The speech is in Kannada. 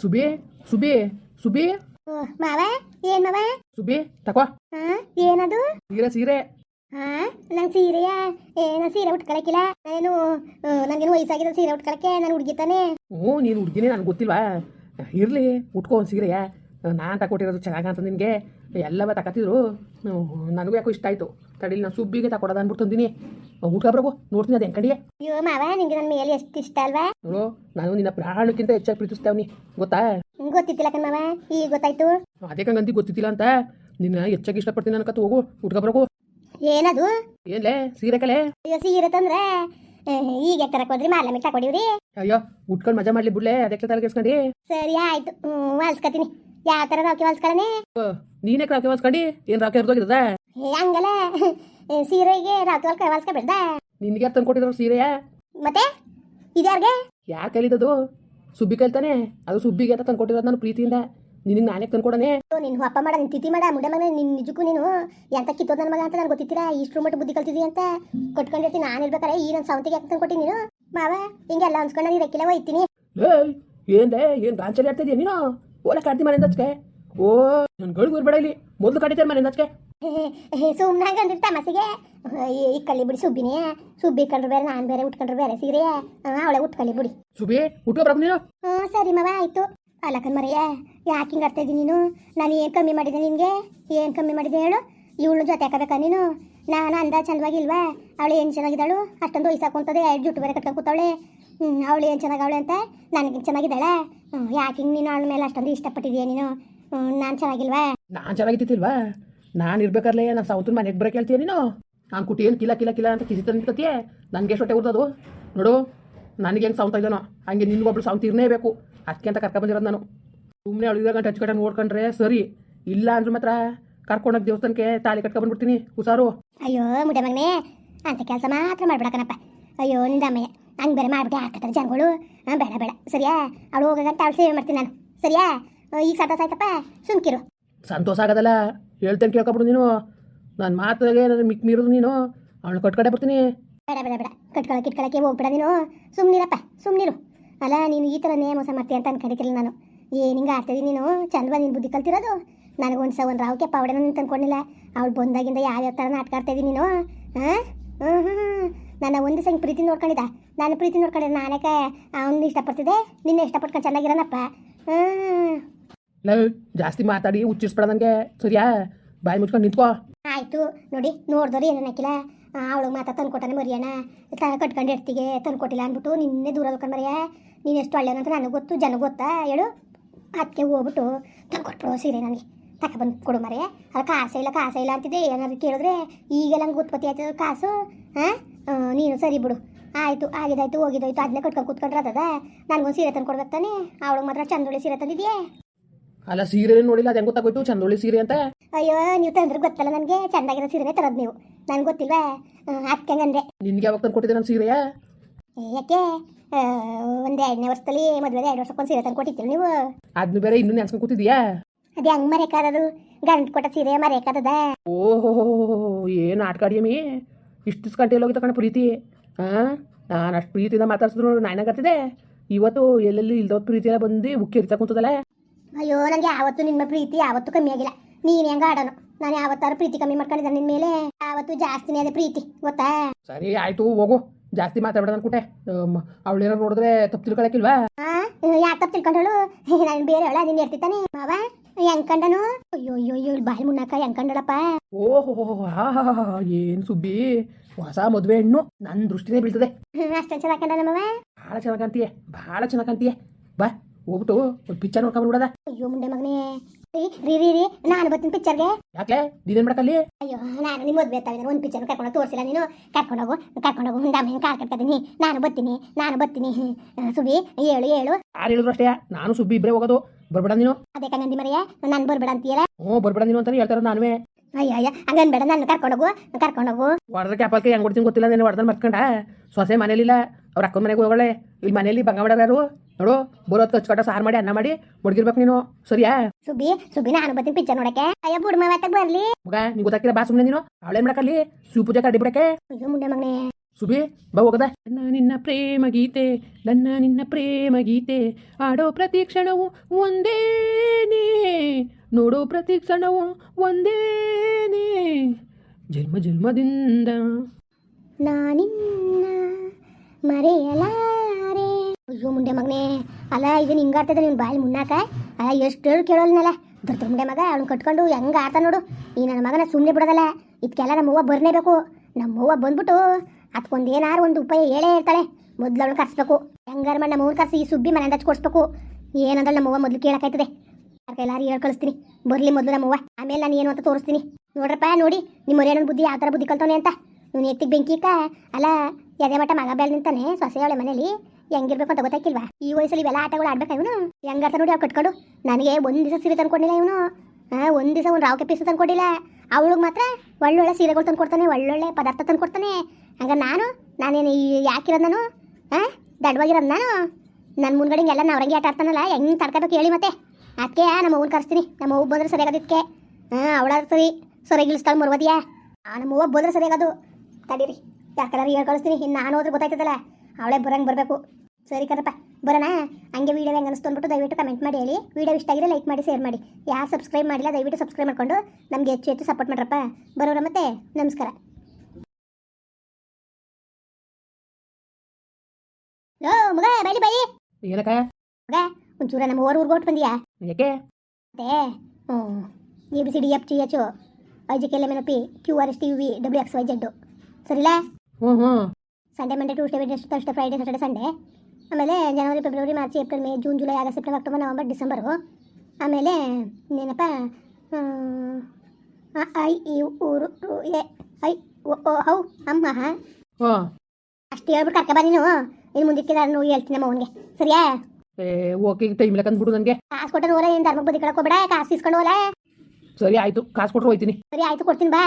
ಸುಬಿ ಸುಬಿ ಸುಬಿ. ಮಾವ ಏನ್ ಮಾವ? ಸುಬಿ ತಕೋ. ಹಾ ಏನದು? ಸೀರೆ ಸೀರೆ. ಹಾ ನಂಗೆ ಸೀರೆಯ? ಏನ ಸೀರೆ ಉಟ್ಕೊಳಕಿಲ್ಲ. ನಾನೇನು ನಂಗೇನು ವಯಸ್ಸಾಗಿದೆ ಸೀರೆ ಉಟ್ಕೊಳಕ್ಕೆ? ನಾನು ಹುಡುಗಿ ತಾನೆ. ಹ್ಞೂ ನೀನು ಹುಡುಗಿನೇ ನನಗೆ ಗೊತ್ತಿಲ್ವಾ? ಇರಲಿ ಉಟ್ಕೋ ಒಂದು ಸೀರೆಯ. ನಾನು ತಗೊಟ್ಟಿರೋದು ಚೆನ್ನಾಗ ಅಂತ ನಿನಗೆ. ಎಲ್ಲವ ತಕತಿದ್ರು ನನಗೂ ಯಾಕೋ ಇಷ್ಟ ಆಯಿತು. ತಡಿಲಿ ನಾನು ಸುಬ್ಬಿಗೆ ತಕೊಡೋದು ಅಂದ್ಬಿಟ್ಟು ತಂದಿನಿ. ಉಟ್ಕೊಬ್ರಗು ನೋಡ್ತೀನಿ ಅದು ಹೆಂಗಡಿಗೆ ಅಯ್ಯೋ ಮಾವ ನಿಂಗೆ ನನ್ನ ಮೇಲೆ ಎಷ್ಟು ಇಷ್ಟ ಅಲ್ವಾ? ನೋಡು ನಾನು ನಿನ್ನ ಪ್ರಾಣಕ್ಕಿಂತ ಹೆಚ್ಚಾಗಿ ಪ್ರೀತಿಸ್ತಾವ್ನಿ ಗೊತ್ತಾ? ಗೊತ್ತಿತ್ತಿಲ್ಲ ಕಣ್ ಮಾವ. ಈಗ ಗೊತ್ತಾಯ್ತು? ಅದೇ ಕಂಗಂತಿ ಗೊತ್ತಿದ್ದಿಲ್ಲ ಅಂತ. ನಿನ್ನ ಹೆಚ್ಚಾಗಿ ಇಷ್ಟಪಡ್ತೀನಿ ಅನ್ಕತ್ತು ಹೋಗು ಉಟ್ಕೊಬ್ರಗು ಏನದು? ಏನ್ಲೇ ಸೀರೆ ಕಲೆ? ಅಯ್ಯೋ ಸೀರೆ ತಂದ್ರೆ? ಈಗ ತರಕ್ ಹೋದ್ರಿ ಮಿಟ್ಟ ಕೊಡಿವ್ರಿ ಅಯ್ಯೋ ಉಟ್ಕೊಂಡು ಮಜಾ ಮಾಡ್ಲಿ ಬಿಡ್ಲೆ ಅದಕ್ಕೆ ತಲೆ ಕೆಡ್ಸ್ಕೊಂಡಿ. ಸರಿ ಆಯ್ತು. ಹೊಲ್ಸ್ಕತೀನಿ. ಯಾವ ತರ ರಾಕಿ ಹೊಲ್ಸ್ಕೊಳ್ಳನೆ ನೀನೇ ರಾಕಿ ಹೊಲ್ಸ್ಕೊಂಡಿ? ಏನ್ ರಾಕಿ ಹರಿದೋಗಿದ್ದದ? ಏ, ಹಂಗಲ್ಲ ಸೀರೆಗೆ ರಾತ್ವಲ್ ಕೈವಾಲ್ಸ್ಕ ಬಿಡ್ದ? ನಿನ್ಗೆ ಯಾರು ತಂದು ಕೊಟ್ಟಿದ್ರು ಸೀರೆಯ? ಮತ್ತೆ? ಇದ್ಯಾರ್ಗೆ ಯಾರ ಕಲಿತದು ಸುಬ್ಬಿ ಕೈಲ್ತಾನೆ ಅದು ಸುಬ್ಬಿಗೆ ಅಂತ ತಂದು ಕೊಟ್ಟಿರೋದು ನಾನು ಪ್ರೀತಿಯಿಂದ. ನಿನಗೆ ನಾನೇ ತಂದು ಕೊಡನೆ ನಿನ್ ಅಪ್ಪ ಮಾಡ ನಿನ್ ತಿಥಿ ಮಾಡ ಮುಂಡೆ ಮಗನ ನಿನ್ ನಿಜಕ್ಕೂ ನೀನು? ಎಂತ ಕಿತ್ತೋದ್ ನನ್ನ ಮಗ ಅಂತ ನಾನು ಗೊತ್ತಿತ್ತೀರಾ? ಇಷ್ಟು ಮಟ್ಟ ಬುದ್ಧಿ ಕಲ್ತಿದ್ದಿ ಅಂತ? ಕೊಟ್ಕೊಂಡಿರ್ತೀನಿ ನಾನು ಇರ್ಬೇಕಾರೆ. ಈ ನನ್ನ ಸೌಂತಿಗೆ ಯಾಕೆ ತಂದ್ಕೊಟ್ಟಿ ನೀನು? ಮಾವ ಹಿಂಗೆಲ್ಲ ಅನ್ಸ್ಕೊಂಡು ನಾನು ಇರಕ್ಕಿಲ್ಲ ಹೋಯ್ತೀನಿ ಏನ್ ರೇ ಏನ್ ಗಾಂಚಲಿ ಆಡ್ತಿದ್ಯಾ ನೀನು? ಓಲೆ ಕಾಡ್ತಿ ಮನೆಯಿಂದ ಹಚ್ಕೆ. ಓ ನನ್ನ ಗಳಿಗೆ ಬರ್ಬೇಡ ಇಲ್ಲಿ. ಮೊದಲು ಕಡಿತಾರೆ ಮನೆಯಿಂದ ಹಚ್ಕೆ. ಸುಮ್ಮನೆ ಹಂಗಂದ್ರೆ ತಮಸಿಗೆ ಈ ಕಳ್ಳಿ ಬಿಡಿ ಸುಬ್ಬಿನಿ. ಸುಬ್ಬಿ ಕಂಡ್ರು ಬೇರೆ ನಾನು ಬೇರೆ ಉಟ್ಕೊಂಡ್ರು ಬೇರೆ ಸೀರೆ. ಅವಳೆ ಉಟ್ಕೊಳ್ಳಿ ಬಿಡಿ. ಸುಬ್ಬಿ ಉಟ್ಕೊಬ್ರಕ್ ನೀನು. ಹ್ಞೂ ಸರಿ ಮಾವ ಆಯ್ತು. ಅಲಕನ್ ಮರೆಯ ಯಾಕೆ ಹಿಂಗೆ ಅರ್ಥ ಇದ್ದೀನಿ ನೀನು? ನಾನು ಏನು ಕಮ್ಮಿ ಮಾಡಿದೆ ನಿನಗೆ? ಏನು ಕಮ್ಮಿ ಮಾಡಿದೆ ಹೇಳು? ಇವಳು ಜೊತೆ ಹಾಕಬೇಕಾ ನೀನು? ನಾನು ಅಂದ ಚಂದವಾಗಿಲ್ವಾ ಅವಳು ಏನು ಚೆನ್ನಾಗಿದ್ದಾಳು? ಅಷ್ಟೊಂದು ವಯಸ್ಸಾಕೊಂತದೆ ಎರಡು ಜುಟ್ಟು ಬೇರೆ ಕಟ್ಕೊಂಡು ಕೂತವಳೆ. ಹ್ಞೂ ಅವಳು ಏನು ಚೆನ್ನಾಗವಳೆ ಅಂತ? ನನಗೆ ಚೆನ್ನಾಗಿದ್ದಾಳೆ? ಹ್ಞೂ ಯಾಕೆ ಹಿಂಗೆ ನೀನು ಅವಳ ಮೇಲೆ ಅಷ್ಟೊಂದು ಇಷ್ಟಪಟ್ಟಿದೀಯ ನೀನು? ನಾನು ಚೆನ್ನಾಗಿಲ್ವಾ? ನಾನು ಚೆನ್ನಾಗಿತ್ತಿಲ್ವಾ ನಾನು ಇರ್ಬೇಕಾರ್ಲೆ ನಾನು ಸೌತನ ಮನೆಗೆ ಬರಕ್ಕೆ ಹೇಳ್ತೀಯ ನೀನು? ನಾನು ಕುಟಿ ಏನು ಕಿಲ ಕಿಲ ಕಿಲ ಅಂತ ಕಿಸಿ ತಂದಿಕತಿಯೇ ನನಗೆ ಎಷ್ಟು ಹೊಟ್ಟೆ ಉರ್ದದು? ನೋಡು ನನಗೆ ಹೆಂಗೆ ಸೌಂತ ಇದ್ದಾನೋ ಹಂಗೆ ನಿನ್ಗೊಬ್ಳು ಸೌಂತ ಇರಲೇಬೇಕು. ಅದಕ್ಕೆ ಅಂತ ಕರ್ಕೊಂಡ್ ಬಂದಿರೋದು ನಾನು. ಸುಮ್ಮನೆ ಅಳಿದ ಗಂಟೆ ಹಚ್ಕಡೆ ನೋಡ್ಕೊಂಡ್ರೆ ಸರಿ. ಇಲ್ಲ ಅಂದ್ರೆ ಮಾತ್ರ ಕರ್ಕೊಂಡೋಗಿ ದೇವಸ್ಥಾನಕ್ಕೆ ತಾಳಿ ಕಟ್ಕೊಂಡ್ಬಂದ್ಬಿಡ್ತೀನಿ ಹುಷಾರು. ಅಯ್ಯೋ ಮುಡೆ ಮಗನೇ ಅಂತ ಕೆಲಸ ಮಾತ್ರ ಮಾಡ್ಬಿಡಕನಪ್ಪ ಅಯ್ಯೋ ನಿಂದಮ್ಮಯ್ಯ ಹಂಗೆ ಬೇರೆ ಮಾಡ್ಬಿಟ್ಟೆ ಹಾಕತ್ತಾರೆ ಜನಗಳು? ಹಾಂ ಬೇಡ ಬೇಡ. ಸರಿಯಾ? ಅವಳು ಹೋಗಂತ ಅವಳು ಸೇವೆ ಮಾಡ್ತೀನಿ ನಾನು. ಸರಿಯಾ? ಈಗ ಸಂತೋಷ ಆಯ್ತಪ್ಪ? ಸುಮ್ಕಿರು. ಸಂತೋಷ ಆಗೋದಲ್ಲ. ಹೇಳ್ತೇನೆ ಕೇಳ್ಕೊಬಿಡು ನೀನು. ನನ್ನ ಮಾತಾಗೆ ನನ್ನ ಮಿಕ್ ಮೀರೋದು ನೀನು. ಅವಳು ಕಟ್ಕಡೆ ಬರ್ತೀನಿ. ಬೇಡ ಬೇಡ ಬೇಡ. ಕಟ್ಕೊಳಕ್ಕೆ ಇಟ್ಕೊಳಕ್ಕೆ ಹೋಗ್ಬೇಡ ನೀನು. ಸುಮ್ಮನಿರಪ್ಪ ಸುಮ್ಮನಿರು ಅಲ್ಲ, ನೀನು ಈ ಥರನೇ ಮೋಸ ಮಾಡ್ತೀಯ ಅಂತ ಅನ್ಕೊಂಡಿದ್ದಿಲ್ಲ ನಾನು. ಏನು ಹಿಂಗೆ ಆಡ್ತಿದ್ದೀನಿ ನೀನು? ಚಂದವ ನೀನು ಬುದ್ಧಿ ಕಲ್ತಿರೋದು. ನನಗೆ ಒಂದು ಸ ಒಂದು ರಾವಕ್ಕೆ ಪಾವಡೆನ ನೀನು ತಂದ್ಕೊಂಡಿಲ್ಲ ಅವಳು ಬಂದಾಗಿಂದ ಯಾವ್ಯಾವ ಥರ ನಾಟಕ ಆಡ್ತಾ ಇದ್ದೀನಿ ನೀನು? ಹಾಂ ಹ್ಞೂ ನನ್ನ ಒಂದು ಸಂಗ್ ಪ್ರೀತಿ ನೋಡ್ಕೊಂಡಿದ್ದ. ನಾನು ಪ್ರೀತಿ ನೋಡ್ಕೊಂಡಿದ್ದೆ ನಾನಕ್ಕೆ ಅವನು ಇಷ್ಟಪಡ್ತಿದ್ದೆ? ನಿನ್ನೆ ಇಷ್ಟಪಟ್ಕೊಂಡು ಚೆನ್ನಾಗಿರೋನಪ್ಪ. ಹ್ಞೂ ಲವ್ ಜಾಸ್ತಿ ಮಾತಾಡಿ ಹುಚ್ಚಿಸ್ಬೇಡ ಸರಿಯಾ? ಬಾಯಿ ಮುಚ್ಕೊಂಡು ನಿಂತ್ಕೋ. ಆಯ್ತು, ನೋಡಿ, ನೋಡಿದವ್ರು ಏನು ಅನ್ನಕ್ಕಿಲ್ಲ ಅವಳು ಮಾತಾ ತಂದ್ಕೊಟ್ಟಾನೆ ಮರಿಯಣ್ಣ ತ ಕಟ್ಕೊಂಡು ಇರ್ತಿಗೆ ತಂದು ಕೊಟ್ಟಿಲ್ಲ ಅಂದ್ಬಿಟ್ಟು ನಿನ್ನೆ ದೂರ ಹೋಗ್ಕೊಂಡು ಮರಿಯ. ನೀನು ಎಷ್ಟು ಒಳ್ಳೆಯವನು ಅಂತ ನನಗೆ ಗೊತ್ತು, ಜನ ಗೊತ್ತಾ? ಹೇಳು. ಅದಕ್ಕೆ ಹೋಗ್ಬಿಟ್ಟು ತಂದ್ಕೊಟ್ರು ಸೀರೆ ನನಗೆ. ತಗೊಬಂದು ಕೊಡು ಮರೆಯ. ಅದು ಕಾಸೇ ಇಲ್ಲ ಕಾಸೇ ಇಲ್ಲ ಅಂತಿದ್ದೆ. ಏನಾದ್ರು ಕೇಳಿದ್ರೆ ಈಗೆಲ್ಲ ನಂಗೆ ಉತ್ಪತ್ತಿ ಆಯ್ತದ ಕಾಸು? ಹಾಂ ನೀನು ಸರಿ ಬಿಡು. ಆಯಿತು, ಆಗಿದಾಯ್ತು ಹೋಗಿದ್ದಾಯ್ತು ಅದನ್ನೇ ಕಟ್ಕೊಂಡು ಕೂತ್ಕೊಂಡ್ರೆ ಅದದ ನನಗೊಂದು ಸೀರೆ ತಂದು ಕೊಡ್ಬೇಕು ತಾನೆ? ಅವಳಿಗೆ ಮಾತ್ರ ಚಂದೊಳ್ಳೆ ಸೀರೆ ತಂದಿದ್ಯಾ? ಅಲ್ಲ ಸೀರೆ ನೋಡಿಲ್ಲ ಅದು ಹೆಂಗೆ ಗೊತ್ತಾಗೋಯ್ತು? ಚಂದೋಳಿ ಸೀರೆ ಅಂತ? ಅಯ್ಯೋ ನೀವು ತಂದ್ರೆ ಗೊತ್ತಲ್ಲ ನನಗೆ? ಚಂದಾಗಿರೋ ಸೀರೆ ತರೋದು ನೀವು. ನನಗೆ ಗೊತ್ತಿಲ್ವಾ? ಅದಕ್ಕೆ ಅಂದ್ರೆ ನಿನ್ಗೆ ಯಾವಾಗ ತಂದು ಕೊಟ್ಟಿದ್ದೆ ನನ್ನ ಸೀರೆಯ? ಯಾಕೆ? ಒಂದು ಎರಡನೇ ವರ್ಷದಲ್ಲಿ ಮದುವೆ ಎರಡು ವರ್ಷಕ್ಕೊಂದು ಸೀರೆ ತಂದು ಕೊಟ್ಟಿದ್ದೀರಿ ನೀವು? ಅದನ್ನ ಬೇರೆ ಇನ್ನೂ ನೆನ್ಸ್ಕೊಂಡು ಕೂತಿದ್ಯಾ ಅದೇ ಹಂಗ್ ಮರೆಯಕ್ಕಾದದು? ಗಂಟು ಕೊಟ್ಟ ಸೀರೆ ಮರೆಯಕ್ಕಾದದ? ಓಹೋ ಏನು ಆಟಕಾಡಿಯಮ್ಮಿ ಇಷ್ಟು ಗಂಟೆ ಹೋಗಿ ತಗೊಂಡು ಪ್ರೀತಿ. ಹಾಂ ನಾನು ಅಷ್ಟು ಪ್ರೀತಿಯಿಂದ ಮಾತಾಡ್ಸಿದ್ರು ನಾಯ್ನಾಗತ್ತಿದೆ ಇವತ್ತು ಎಲ್ಲೆಲ್ಲಿ ಇಲ್ದೋ ಪ್ರೀತಿಯೆಲ್ಲ ಬಂದು ಉಕ್ಕಿ ಎರಿತಾ ಕುಂತದಲ್ಲ. ಅಯ್ಯೋ ನನಗೆ ಯಾವತ್ತು ನಿಮ್ಮ ಪ್ರೀತಿ ಯಾವತ್ತೂ ಕಮ್ಮಿ ಆಗಿಲ್ಲ. ನೀನು ಹೆಂಗ ಆಡೋನು? ನಾನು ಯಾವತ್ತಾರು ಪ್ರೀತಿ ಕಮ್ಮಿ ಮಾಡ್ಕೊಂಡಿದ್ದೆ ನಿನ್ನ ಮೇಲೆ. ಯಾವತ್ತು ಜಾಸ್ತಿನೇ ಅದೇ ಪ್ರೀತಿ ಗೊತ್ತಾ? ಸರಿ ಆಯ್ತು ಹೋಗು. ಜಾಸ್ತಿ ಮಾತಾಡ್ಬೇಡ ಅವ್ಳು ಏನಾರ ನೋಡಿದ್ರೆ ತಪ್ಪು ತಿಳ್ಕೊಳಕಿಲ್ವಾ ಯಾಕೆ ತಪ್ಪು ತಿಳ್ಕೊಂಡಳು ನಾನು ಬೇರೆ ಅವಳ ನೀನು ಇರ್ತಿತ್ತಾನೆ ಮಾವ ಹೆಂಗ್ ಕಂಡನು? ಅಯ್ಯೋ ಅಯ್ಯೋ ಅಯ್ಯೋ ಬಾಯಿ ಮುನ್ನಾಕ ಹೆಂಗ್ ಕಂಡಳಪ್ಪ? ಓಹೋ ಏನ್ ಹಾ ಹಾ ಏನು ಸುಬ್ಬಿ? ಹೊಸ ಮದುವೆ ಹೆಣ್ಣು. ನನ್ನ ದೃಷ್ಟಿನೇ ಬೀಳ್ತದೆ. ಅಷ್ಟೊಂದು ಚೆನ್ನಾಗಿ ಕಂಡ ಮಾವ? ಭಾಳ ಚೆನ್ನಾಗಿ ಕಾಣ್ತೀಯ ಭಾಳ ಚೆನ್ನಾಗಿ ಕಾಣ್ತೀಯ. ಬಾ. ಹೋಗ್ಬಿಟ್ಟು ಒಂದು ಪಿಕ್ಚರ್ ನೋಡ್ಕೊಂಡ್ ಅಯ್ಯೋ ಮುಂಡೆ ಮಗನೇ. ರೀ ರೀ ರೀ ರೀ ನಾನು ಬರ್ತೀನಿ ಪಿಕ್ಚರ್ಗೆ ಯಾಕೆ ನೀನೇನ್ ಮಾಡ್ಕಲ್ಲಿ? ಅಯ್ಯೋ ನಾನು ನಿಮ್ಮ ಮದ್ವೆ ತಾವಿನ ಒಂದು ಪಿಕ್ಚರ್ ಕರ್ಕೊಂಡು ತೋರಿಸಿಲ್ಲ ನೀನು? ಕರ್ಕೊಂಡೋಗು ಕರ್ಕೊಂಡೋಗು ಮುಂದೆ ಹೆಂಗ್ ಕಾರ್ ಕಟ್ಕೊತೀನಿ. ನಾನು ಬರ್ತೀನಿ ನಾನು ಬರ್ತೀನಿ. ಸುಬಿ ಹೇಳು ಹೇಳು ಯಾರು ಹೇಳಿದ್ರು ಅಷ್ಟೇ? ನಾನು ಸುಬ್ಬಿ ಇಬ್ಬರೇ ಹೋಗೋದು. ಬರ್ಬೇಡ ನೀನು. ಅದೇ ಕಣ್ಣಂದಿ ಮರಿಯ ನಾನು ಬರ್ಬೇಡ ಅಂತೀಯಲ್ಲ? ಹ್ಞೂ ಬರ್ಬೇಡ ನೀನು ಅಂತಾನೆ ಹೇಳ್ತಾರ ನಾನುವೇ. ಅಯ್ಯೋ ಅಯ್ಯ ಹಂಗನ್ ಬೇಡ ನಾನು ಕರ್ಕೊಂಡೋಗು ಕರ್ಕೊಂಡೋಗು ಹೊಡೆದ್ರೆ ಕ್ಯಾಪಲ್ಕೆ ಹೆಂಗ್ ಕೊಡ್ತೀನಿ ಗೊತ್ತಿಲ್ಲ ನೀನು ಹೊಡೆದ್ರೆ ಮರ್ಕೊಂಡ ಸೊಸೆ ಮನೇಲಿಲ್ಲ. ಅವ್ರ ಅಕ್ಕನ ಮನೆಗೆ ಹೋಗಳೆ ಇಲ್ಲಿ ಮನೇಲಿ ಬಂಗ ಮಾಡೋರು ನೋಡು ಬರೋದ್ ಕಚ್ಕಟ ಸಾರು ಮಾಡಿ ಅನ್ನ ಮಾಡಿ ಮುಡ್ಗಿರ್ಬೇಕು ನೀನು. ಸರಿಯಾ? ಸುಬಿ ಸುಬಿ ನಾನು ಬರ್ತೀನಿ ಪಿಕ್ಚರ್ ನೋಡಕ್ಕೆ. ಅಯ್ಯೋ ಬುಡ್ಮ ಮಾತಾಗ ಬರ್ಲಿ. ಮಗ ನೀ ಗೊತ್ತಾಕಿರ ಬಾ ಸುಮ್ಮನೆ ನೀನು. ಅವಳೇನ್ ಮಾಡಕ್ಕಲ್ಲಿ ಶಿವ ಪೂಜೆ ಕಡ್ಡಿ ಬಿಡಕ್ಕೆ. ಅಯ್ಯೋ ಮುಂಡೆ ಮಗನೇ. ಸುಬಿ ಬಾ ಹೋಗದ. ನನ್ನ ನಿನ್ನ ಪ್ರೇಮ ಗೀತೆ ನನ್ನ ನಿನ್ನ ಪ್ರೇಮ ಗೀತೆ. ಆಡೋ ಪ್ರತಿ ಕ್ಷಣವು ಒಂದೇನೇ ನೋಡೋ ಪ್ರತಿ ಕ್ಷಣವು ಒಂದೇನೇ ಜನ್ಮ ಜನ್ಮದಿಂದ ನಾನಿನ್ನ ಮರೆಯಲಾರೆ. ಅಯ್ಯೋ ಮುಂಡೆ ಮಗನೇ. ಅಲ್ಲ ಇದನ್ನ ಹಿಂಗಾಡ್ತಿದ್ದೆ ನಿನ್ ಬಾಯಿ ಮುನ್ನಾಕ ಅಲ್ಲ ಎಷ್ಟು ಕೇಳೋಲ್ನಲ್ಲ ದೊಡ್ಡ ಮುಂಡೆ ಮಗ ಅವ್ನು ಕಟ್ಕೊಂಡು ಹೆಂಗೆ ಆತ ನೋಡು. ಈ ನನ್ನ ಮಗನ ಸುಮ್ಮನೆ ಬಿಡೋದಲ್ಲ. ಇದಕ್ಕೆಲ್ಲ ನಮ್ಮವ್ವ ಬರ್ನೇಬೇಕು ನಮ್ಮವ್ವ ಬಂದ್ಬಿಟ್ಟು ಅದಕ್ಕೊಂದು ಒಂದು ಉಪಾಯ ಹೇಳೇ ಇರ್ತಾಳೆ. ಮೊದ್ಲು ಅವಳು ಕರೆಸ್ಬೇಕು. ಹೆಂಗಾರ ಮಾಡಿ ನಮ್ಮವ್ನ ಕರೆಸಿ ಈ ಸುಬ್ಬಿ ಮನೆಯಿಂದ ಹಚ್ಕೊಡ್ಸ್ಬೇಕು ಏನಂದ್ರೆ ನಮ್ಮವ್ವ ಮೊದಲು ಕೇಳೋಕ್ಕಾಯ್ತದೆ. ಎಲ್ಲಾರು ಹೇಳಿ ಕಳಿಸ್ತೀನಿ. ಬರಲಿ ಮೊದಲು ನಮ್ಮವ್ವ ಆಮೇಲೆ ನಾನು ಏನು ಅಂತ ತೋರಿಸ್ತೀನಿ. ನೋಡ್ರಪ್ಪ, ನೋಡಿ. ನಿಮ್ಮ ಬುದ್ಧಿ ಯಾವ ಥರ ಬುದ್ಧಿ ಕಲ್ತವನೆ ಅಂತ. ನೀನು ಎತ್ತಿಗೆ ಬೆಂಕಿ ಇಕ್ಕ ಅಲ್ಲ ಎದೆ ಮಟ್ಟ ಮಗ ಬೆಳೆದ ನಿಂತಾನೆ ಸೊಸೆಯವಳೆ ಮನೇಲಿ. ಹೆಂಗಿರ್ಬೇಕು ಅಂತ ಗೊತ್ತಾಗಿಲ್ವಾ ಈ ವಯಸ್ಸಲ್ಲಿ ಇವೆಲ್ಲ ಆಟಗಳು ಆಡ್ಬೇಕಾ ಇವನು? ಹೆಂಗಾಡ್ತ ನೋಡಿ ಅವ್ರು ಕಟ್ಕೊಂಡು. ನನಗೆ ಒಂದು ದಿವಸ ಸೀರೆ ತಂದ್ಕೊಂಡಿಲ್ಲ ಇವನು. ಒಂದು ದಿವಸ ಒಂದು ರಾವ್ ಪೀಸು ತಂದ್ಕೊಟ್ಟಿಲ್ಲ ಅವಳಿಗೆ ಮಾತ್ರ ಒಳ್ಳೊಳ್ಳೆ ಸೀರೆಗಳು ತಂದ್ಕೊಡ್ತಾನೆ, ಒಳ್ಳೊಳ್ಳೆ ಪದಾರ್ಥ ತಂದ್ಕೊಡ್ತಾನೆ. ಹಂಗ ನಾನು, ನಾನೇನು ಯಾಕಿರೋದು ನಾನು ಹಾಂ ದಡವಾಗಿರೋದು ನಾನು? ನನ್ನ ಮುಂದ್ಗಡೆ ಎಲ್ಲ ನವರಂಗಿ ಆಟ ಆಡ್ತಾನಲ್ಲ, ಹೆಂಗೆ ತಡ್ಕೋಬೇಕು ಹೇಳಿ ಮತ್ತೆ. ಅದಕ್ಕೆ ನಮ್ಮ ಅವ್ವನ ಕರೆಸ್ತೀನಿ. ನಮ್ಮ ಅವ್ವ ಬಂದ್ರೆ ಸರಿಯಾಗದಿಕ್ಕೆ ಹಾಂ ಅವಳ ಸರಿ ಸೊರೆಗಿಳಿಸ್ತಾಳೆ ಮರ್ವದಿಯಾ? ನಮ್ಮ ಅವ್ವ ಬಂದ್ರೆ ಸರಿಯಾಗದು. ತಡೀರಿ. ಯಾಕಂದ್ರೆ ಹೇಳಿ ಕಳಿಸ್ತೀನಿ ಇನ್ನು ನಾನು ಹೋದ್ರೆ ಗೊತ್ತಾಯ್ತದಲ್ಲ. ಅವಳೇ ಬರಂಗೆ ಬರಬೇಕು. ಸರಿ ಕರಪ್ಪ ಬರೋಣ? ಹಂಗೆ ವೀಡಿಯೋ ಹೆಂಗೆ ಅನಿಸ್ತು ಅಂದ್ಬಿಟ್ಟು ದಯವಿಟ್ಟು ಕಮೆಂಟ್ ಮಾಡಿ ಹೇಳಿ. ವೀಡಿಯೋ ಇಷ್ಟ ಆಗಿದ್ರೆ ಲೈಕ್ ಮಾಡಿ ಶೇರ್ ಮಾಡಿ. ಯಾರು ಸಬ್ಸ್ಕ್ರೈಬ್ ಮಾಡಿಲ್ಲ ದಯವಿಟ್ಟು ಸಬ್ಸ್ಕ್ರೈಬ್ ಮಾಡ್ಕೊಂಡು ನಮಗೆ ಹೆಚ್ಚು ಹೆಚ್ಚು ಸಪೋರ್ಟ್ ಮಾಡ್ರಪ್ಪ. ಬರೋರ ಮತ್ತೆ ನಮಸ್ಕಾರ. ಲೋ ಮಗ ಬೈಲಿ ಬೈ ಏನಕ್ಕ? ಮಗ ಒಂಚೂರ ನಮ್ಮ ಓರ್ ಊರ್ಗೆ ಹೊಟ್ಟು ಬಂದಿಯಾ? ಯಾಕೆ? ಮತ್ತೆ ಹ್ಞೂ A B C D F G H I G K L M N P Q R S T U V W X Y ಜೆಡ್ಡು ಸರಿಲಾ? ಹ್ಞೂ ಹ್ಞೂ Sunday Monday Tuesday Wednesday Thursday Friday Saturday Sunday ಆಮೇಲೆ January February March April May June July August September October November December ಆಮೇಲೆ ಇನ್ನೇನಪ್ಪ ಐ ಈ ಊರು ಎ ಐ ಓ ಓ, ಹೌ ಅಮ್ಮ. ಅಷ್ಟು ಹೇಳ್ಬಿಟ್ಟು ಕರ್ಕ ಬಾ ನೀನು. ಇನ್ನು ಮುಂದಕ್ಕೆ ನಾನು ಹೇಳ್ತೀನಿ ನಮ್ಮ ಅವನಿಗೆ. ಸರಿಯಾ? ಏ ಓಕೆ ಟೈಮ್ ಇಲ್ಲ ಕಂದ್ಬಿಡು ನನಗೆ. ಕಾಸು ಕೊಟ್ಟರೆ ಹೋರ ಏನು ಧರ್ಮಕ್ಕೆ ಬದಿ ಕಳಕೋಬೇಡ ಕಾಸು ಇಸ್ಕೊಂಡು ಹೋಲ ಸರಿ ಆಯಿತು. ಕಾಸು ಕೊಟ್ಟರು ಹೋಯ್ತೀನಿ. ಸರಿ ಆಯ್ತು ಕೊಡ್ತೀನಿ ಬಾ.